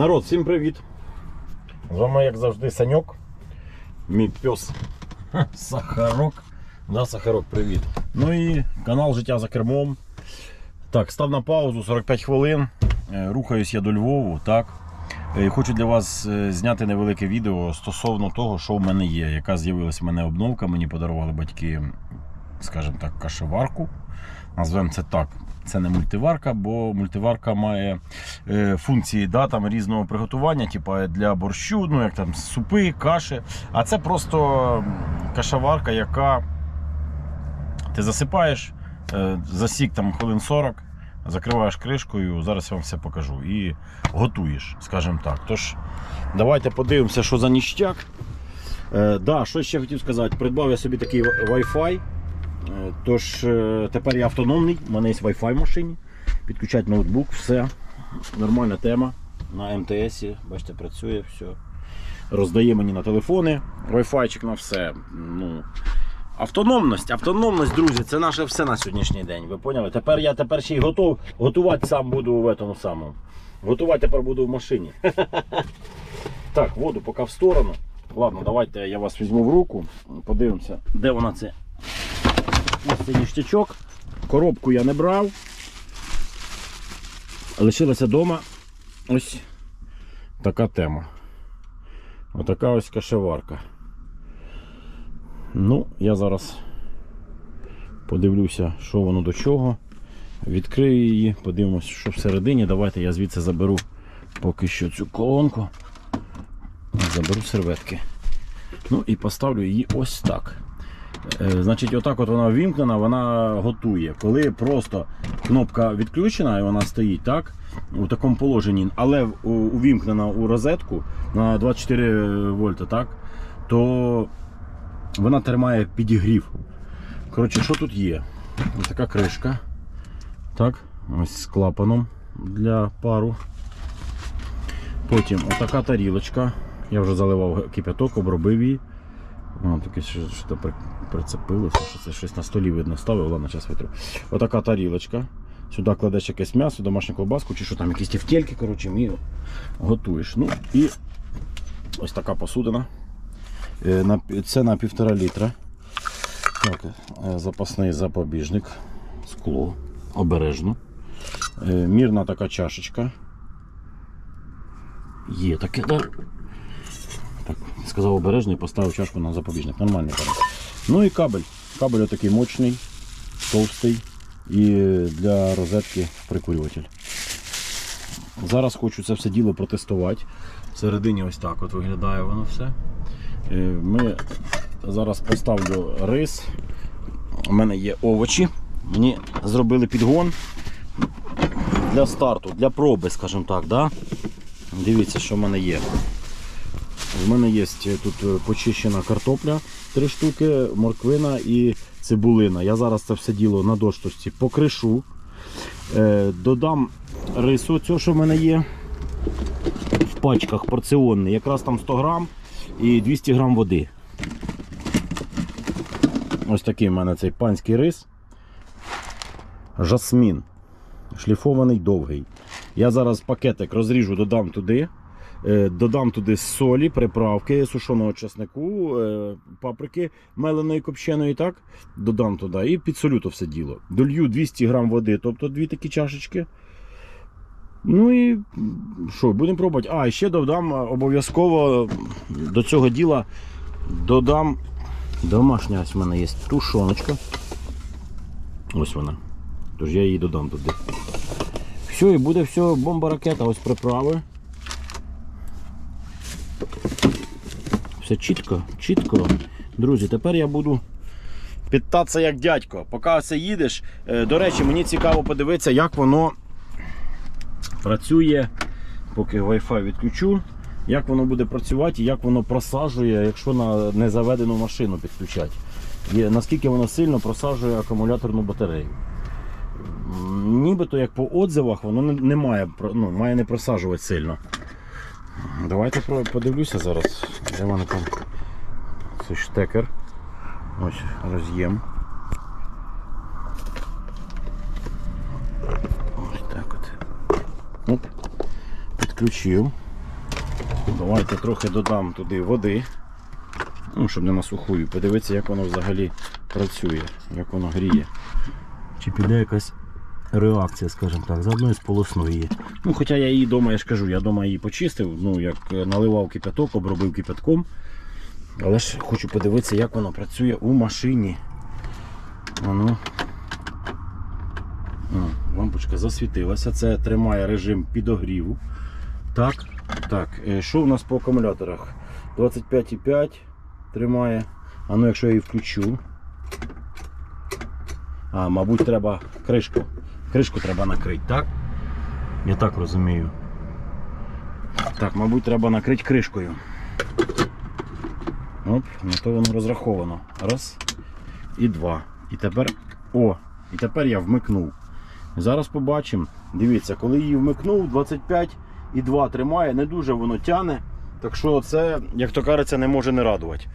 Народ, всім привіт! З вами, як завжди, Саньок, мій пес Сахарок. Да, Сахарок, привіт. Ну і канал Життя за кермом. Так, став на паузу 45 хвилин. Е, Рухаюсь я до Львову. Так. Е, Хочу для вас е, зняти невелике відео стосовно того, що в мене є. Яка з'явилась в мене обновка. Мені подарували батьки, скажімо так, кашеварку. Назвемо це так. Це не мультиварка, бо мультиварка має е, функції да, там, різного приготування, типу для борщу, ну як там супи, каші. А це просто кашеварка, яка ти засипаєш, е, засік там хвилин 40, закриваєш кришкою, зараз я вам все покажу. І готуєш, скажімо так. Тож, давайте подивимося, що за ніштяк. Е, да, що ще хотів сказати, придбав я собі такий Wi-Fi. Е, Тож е, тепер я автономний, у мене є Wi-Fi в машині. Підключати ноутбук, все. Нормальна тема. На МТС, бачите, працює, все. Роздає мені на телефони, Wi-Fi на все. Ну, Автономність, автономність, друзі, це наше все на сьогоднішній день. Ви поняли? Тепер я тепер ще й готов готувати сам буду в этому самому. Готувати тепер буду в машині. Так, воду поки в сторону. Ладно, давайте я вас візьму в руку, подивимося, де вона це. Ось цей ніштячок. Коробку я не брав. Лишилася вдома. Ось така тема. Отака ось кашеварка. Ну, я зараз подивлюся, що воно до чого. Відкрию її, подивимось, що всередині. Давайте я звідси заберу поки що цю колонку. Заберу серветки. Ну і поставлю її ось так. Е, Значить, отак от вона ввімкнена, вона готує. Коли просто кнопка відключена і вона стоїть так, у такому положенні, але увімкнена у розетку на 24 вольта, так, то вона тримає підігрів. Коротше, що тут є? Ось така кришка. Так, ось з клапаном для пару. Потім отака тарілочка. Я вже заливав кипяток, обробив її. О, таке що, прицепилося, що це щось на столі видно ставив, ладно, зараз витру. Отака тарілочка. Сюди кладеш якесь м'ясо, домашню колбаску, чи що там, якісь тівтельки, коротше, і готуєш. Ну і ось така посудина. Е, на Це на півтора літра. Так, е, запасний запобіжник. Скло. Обережно. Е, Мірна така чашечка. Є таке, так. Так, сказав обережно і поставив чашку на запобіжник. Нормальний кабель. Ну і кабель. Кабель такий мощний, товстий і для розетки прикурюватель. Зараз хочу це все діло протестувати. Всередині ось так от виглядає воно все. Е, Ми зараз поставлю рис. У мене є овочі. Мені зробили підгон для старту, для проби, скажімо так. Да? Дивіться, що в мене є. У мене є тут е, почищена картопля, три штуки, морквина і цибулина. Я зараз це все діло на доштовці покришу. Е, додам рису, цього, що в мене є в пачках порціонний, якраз там 100 грам і 200 грам води. Ось такий в мене цей панський рис. Жасмін. Шліфований довгий. Я зараз пакетик розріжу, додам туди. Е, Додам туди солі, приправки, сушеного чеснику, е, паприки меленої копченої, так? Додам туди і підсолю то все діло. Долью 200 грам води, тобто дві такі чашечки. Ну і що, будемо пробувати. А, ще додам е, обов'язково до цього діла додам домашня ось в мене є тушоночка. Ось вона. Тож я її додам туди. Все, і буде все, бомба ракета, ось приправи. Все чітко, чітко. Друзі, тепер я буду питатися як дядько. Поки все їдеш. Е, До речі, мені цікаво подивитися, як воно працює, поки Wi-Fi відключу, як воно буде працювати і як воно просаджує, якщо на незаведену машину підключати. Є, наскільки воно сильно просаджує акумуляторну батарею. Нібито як по отзивах воно не, має, ну, має не просаджувати сильно. Давайте подивлюся зараз. В мене там це штекер. Ось роз'єм. Ось так от. Оп. Підключив. Давайте трохи додам туди води. Ну, щоб не на сухую. Подивитися, як воно взагалі працює, як воно гріє. Чи піде якась реакція, скажімо так, заодно і сполосну її. Ну, хоча я її вдома, я ж кажу, я вдома її почистив, ну, як е, наливав кипяток, обробив кипятком. Але ж хочу подивитися, як воно працює у машині. Воно. О, лампочка засвітилася. Це тримає режим підогріву. Так, так. е, Що у нас по акумуляторах? 25,5 тримає. А ну якщо я її включу. А, мабуть, треба кришку. Кришку треба накрити, так? Я так розумію. Так, мабуть, треба накрити кришкою. Оп, на то воно розраховано. Раз. І два. І тепер. О! І тепер я вмикнув. Зараз побачимо. Дивіться, коли її вмикнув, 25 і 2 тримає, не дуже воно тяне. Так що це, як то кажеться, не може не радувати.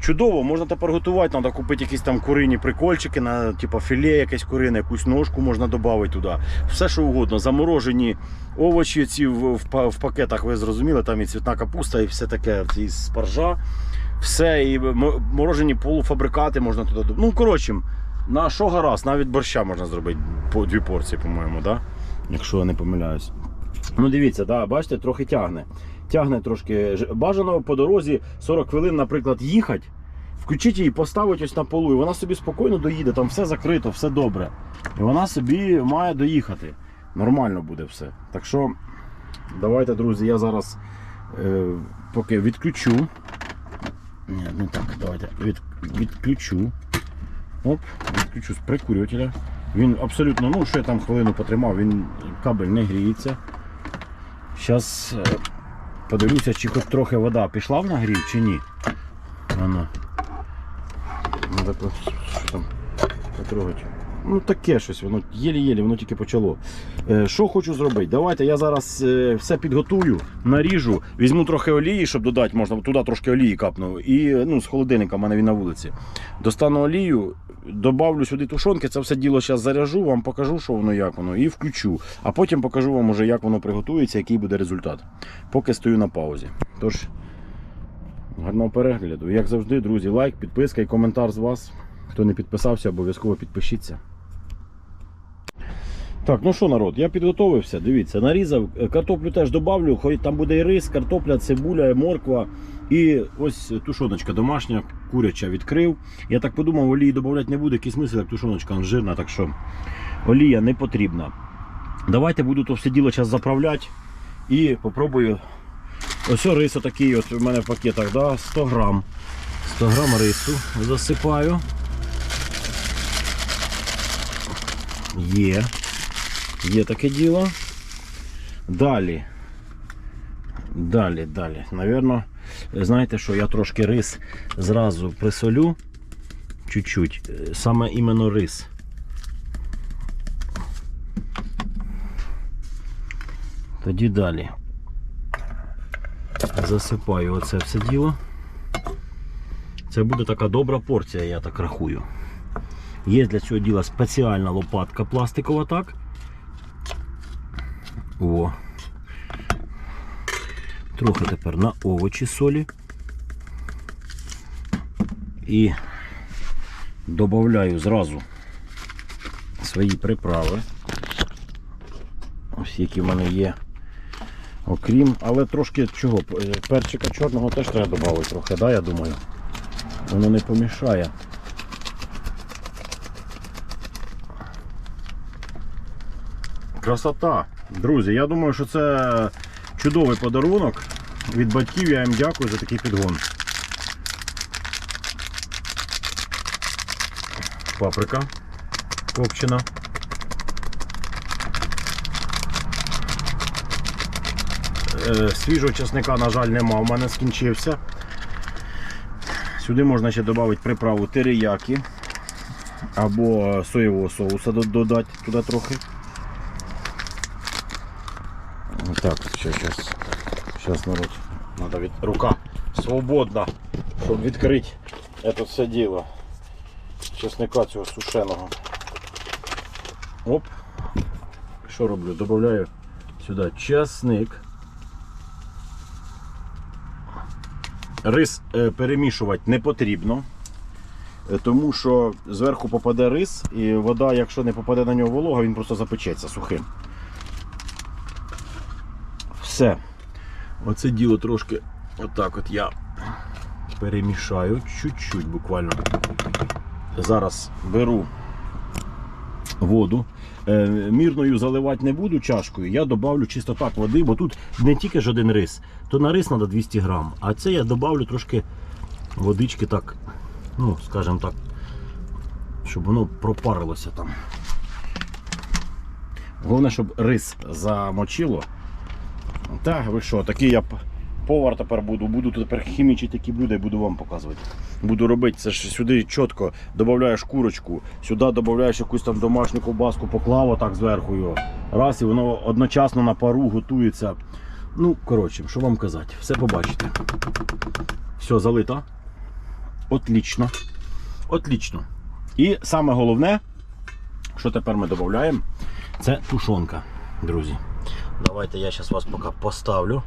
Чудово, можна тепер готувати, треба купити якісь там курині прикольчики, на, типу філе якесь курине, якусь ножку можна додати туди. Все що угодно. Заморожені овочі ці в, в, в пакетах, ви зрозуміли, там і цвітна капуста, і все таке, і спаржа. Все, і морожені полуфабрикати можна туди. Ну, коротше, на що гаразд, навіть борща можна зробити по дві порції, по-моєму, да? якщо я не помиляюсь. Ну, дивіться, да, бачите, трохи тягне. Тягне трошки. Бажано по дорозі 40 хвилин, наприклад, їхати. Включіть її, поставити ось на полу, і вона собі спокійно доїде, там все закрито, все добре. І вона собі має доїхати. Нормально буде все. Так що, давайте, друзі, я зараз е, поки відключу. Ні, не так, давайте. Від, відключу. Оп, відключу з прикурювателя. Він абсолютно, ну що я там хвилину потримав, він кабель не гріється. Зараз подивлюся, чи хоч трохи вода пішла в нагрів, чи ні. Що там потрогати. Ну таке щось, воно єлі-єлі, воно тільки почало. Е, що хочу зробити? Давайте я зараз е, все підготую, наріжу, візьму трохи олії, щоб додати, можна туди трошки олії капну. І ну, з холодильника, в мене він на вулиці. Достану олію, добавлю сюди тушонки, це все діло зараз заряжу, вам покажу, що воно як воно, і включу. А потім покажу вам уже, як воно приготується, який буде результат. Поки стою на паузі. Тож, гарного перегляду. Як завжди, друзі, лайк, підписка і коментар з вас. Хто не підписався, обов'язково підпишіться. Так, ну що, народ, я підготовився. Дивіться, нарізав. Е, Картоплю теж добавлю, хоч там буде і рис, картопля, цибуля, морква. І ось тушоночка домашня, куряча відкрив. Я так подумав, олії додавати не буде, який смисл, як тушоночка жирна, так що олія не потрібна. Давайте буду то все діло зараз заправляти і попробую. Ось рис такий от у мене в пакетах, да, 100 грам. 100 грам рису засипаю. Є. Є таке діло. Далі. Далі, далі. Навірно, знаєте що, я трошки рис зразу присолю. Чуть-чуть. Е, Саме іменно рис. Тоді далі. Засипаю оце все діло. Це буде така добра порція, я так рахую. Є для цього діла спеціальна лопатка пластикова, так? О. Трохи тепер на овочі солі. І додаю зразу свої приправи. Ось які в мене є. Окрім, але трошки чого, перчика чорного теж треба додати трохи, да, я думаю. Воно не помішає. Красота. Друзі, я думаю, що це чудовий подарунок від батьків. Я їм дякую за такий підгон. Паприка копчена. Е, Свіжого чесника, на жаль, нема, у мене скінчився. Сюди можна ще додати приправу териякі або соєвого соуса додати туди трохи. Так, ще зараз. Зараз народ. Надо від... рука свободна, щоб відкрити це все діло. Чесника цього сушеного. Оп. Що роблю? Добавляю сюди чесник. Рис е, перемішувати не потрібно, е, тому що зверху попаде рис, і вода, якщо не попаде на нього волога, він просто запечеться сухим. Все. Оце діло трошки отак от я перемішаю чуть-чуть буквально. Зараз беру воду. Е, Мірною заливати не буду чашкою, я додавлю чисто так води, бо тут не тільки ж один рис, то на рис треба 200 грам, а це я додавлю трошки водички так, ну, скажімо так, щоб воно пропарилося там. Головне, щоб рис замочило. Так, ви що, такий я повар тепер буду. Буду тепер хімічити такі блюда і буду вам показувати. Буду робити це ж сюди чітко додаєш курочку, сюди додаєш якусь там домашню ковбаску, поклав отак зверху його. Раз, і воно одночасно на пару готується. Ну, коротше, що вам казати, все побачите. Все, залито. Отлично. Отлично. І саме головне, що тепер ми додаємо, це тушонка, друзі. Давайте я зараз вас поки поставлю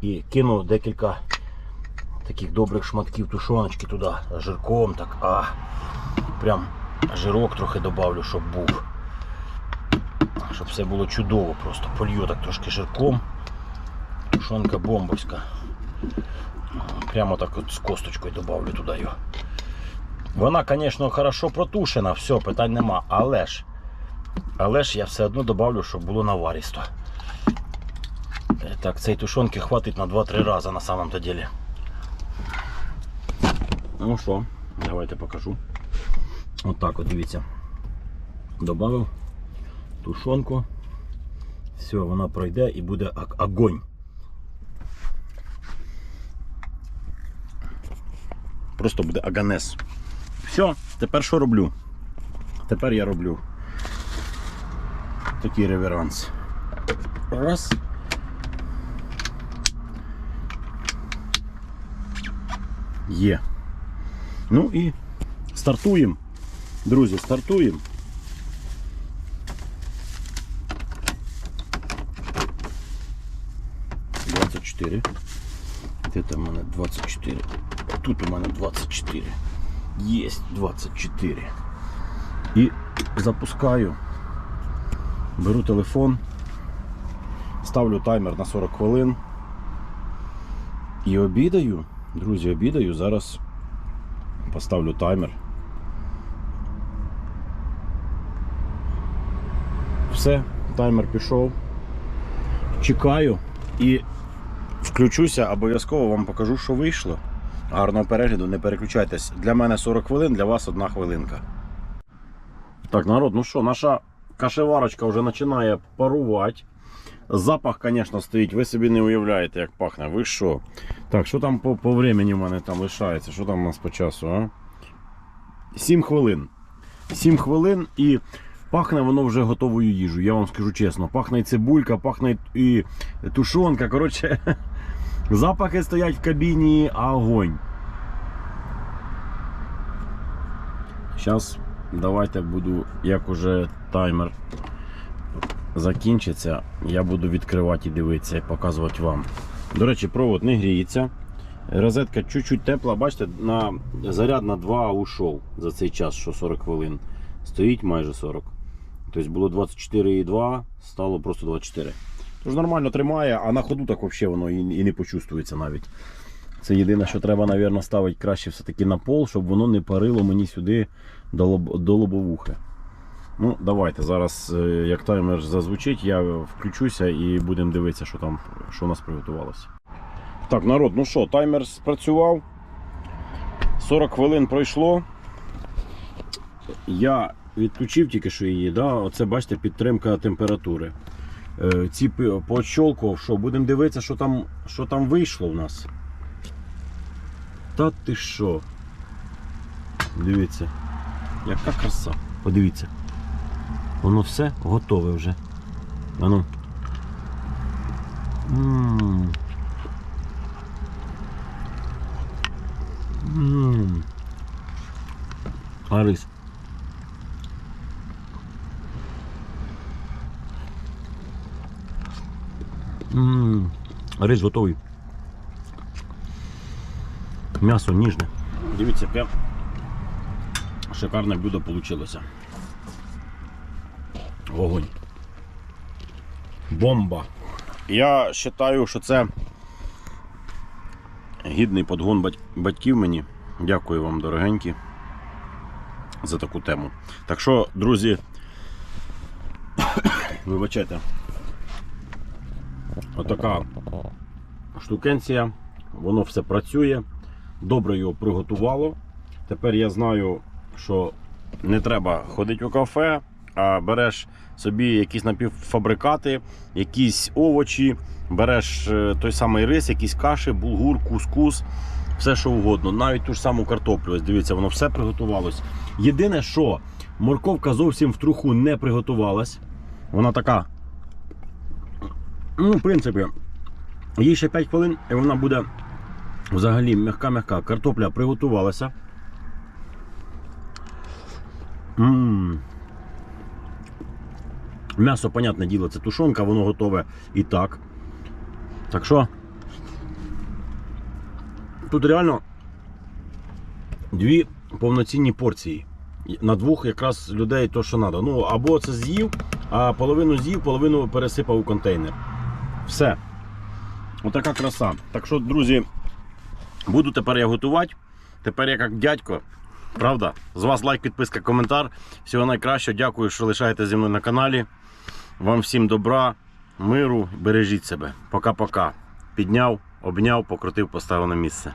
і кину декілька таких добрих шматків тушоночки туди жирком, так, а прям жирок трохи добавлю, щоб був. Щоб все було чудово, просто полью так трошки жирком. Тушонка бомбовська. Прямо так от з косточкою добавлю туди його. Вона, звісно, хорошо протушена, все, питань нема, але ж, але ж я все одно добавлю, щоб було наварісто. Е, Так, цієї тушонки хватить на 2-3 рази на самом то деле. Ну що, давайте покажу. От так от дивіться. Добавив тушонку. Все, вона пройде і буде ог- огонь. Просто буде аганес. Все, тепер що роблю? Тепер я роблю такий реверанс. Раз. Є. Ну і стартуємо. Друзі, стартуємо. Двадцять чотири. Де там у мене 24? Тут у мене 24. Єсть 24. І запускаю. Беру телефон, ставлю таймер на 40 хвилин. І обідаю. Друзі, обідаю. Зараз поставлю таймер. Все, таймер пішов. Чекаю і включуся, обов'язково вам покажу, що вийшло. Гарного перегляду, не переключайтесь. Для мене 40 хвилин, для вас одна хвилинка. Так, народ, ну що, наша кашеварочка вже починає парувати. Запах, звісно, стоїть. Ви собі не уявляєте, як пахне. Ви що? Так, що там по, по времени в мене там лишається? Що там у нас по часу? а? 7 хвилин. 7 хвилин і пахне воно вже готовою їжею. Я вам скажу чесно. Пахне цибулька, пахне і тушонка. Коротше, запахи стоять в кабіні, а огонь. Зараз давайте буду, як уже таймер закінчиться, я буду відкривати і дивитися і показувати вам. До речі, провод не гріється. Розетка чуть-чуть тепла, бачите, на заряд на 2 ушов за цей час, що 40 хвилин. Стоїть майже 40. Тобто було 24,2, стало просто 24. Тож нормально тримає, а на ходу так взагалі воно і, не почувствується навіть. Це єдине, що треба, мабуть, ставити краще все-таки на пол, щоб воно не парило мені сюди до лобовухи. Ну, давайте. Зараз, е, як таймер зазвучить, я включуся і будемо дивитися, що там, що у нас приготувалося. Так, народ, ну що, таймер спрацював. 40 хвилин пройшло. Я відключив тільки що її, да? оце бачите, підтримка температури. Е, Ці пощолкував, що будемо дивитися, що там, що там вийшло в нас. Та ти що? Дивіться, яка краса. Подивіться. Воно все готове вже. Ану. М. М. А рис. Рис готовий. М'ясо ніжне. Дивіться, яке шикарне блюдо вийшло. Вогонь. Бомба. Я вважаю, що це гідний подгон батьків мені. Дякую вам, дорогенькі, за таку тему. Так що, друзі, вибачайте, отака штукенція, воно все працює, добре його приготувало. Тепер я знаю, що не треба ходити у кафе, а береш собі якісь напівфабрикати, якісь овочі, береш е, той самий рис, якісь каші, булгур, кускус, все що угодно. Навіть ту ж саму картоплю. Ось дивіться, воно все приготувалось. Єдине, що морковка зовсім в труху не приготувалась. Вона така. Ну, в принципі, їй ще 5 хвилин, і вона буде взагалі м'яка-м'яка. Картопля приготувалася. М. М'ясо, понятне діло, це тушонка, воно готове і так. Так що. Тут реально дві повноцінні порції. На двох якраз людей то, що треба. Ну, або це з'їв, а половину з'їв, половину пересипав у контейнер. Все. Отака краса. Так що, друзі, буду тепер я готувати. Тепер я як дядько. Правда? З вас лайк, підписка, коментар. Всього найкращого. Дякую, що лишаєте зі мною на каналі. Вам всім добра, миру, бережіть себе. Пока-пока. Підняв, обняв, покрутив, поставив на місце.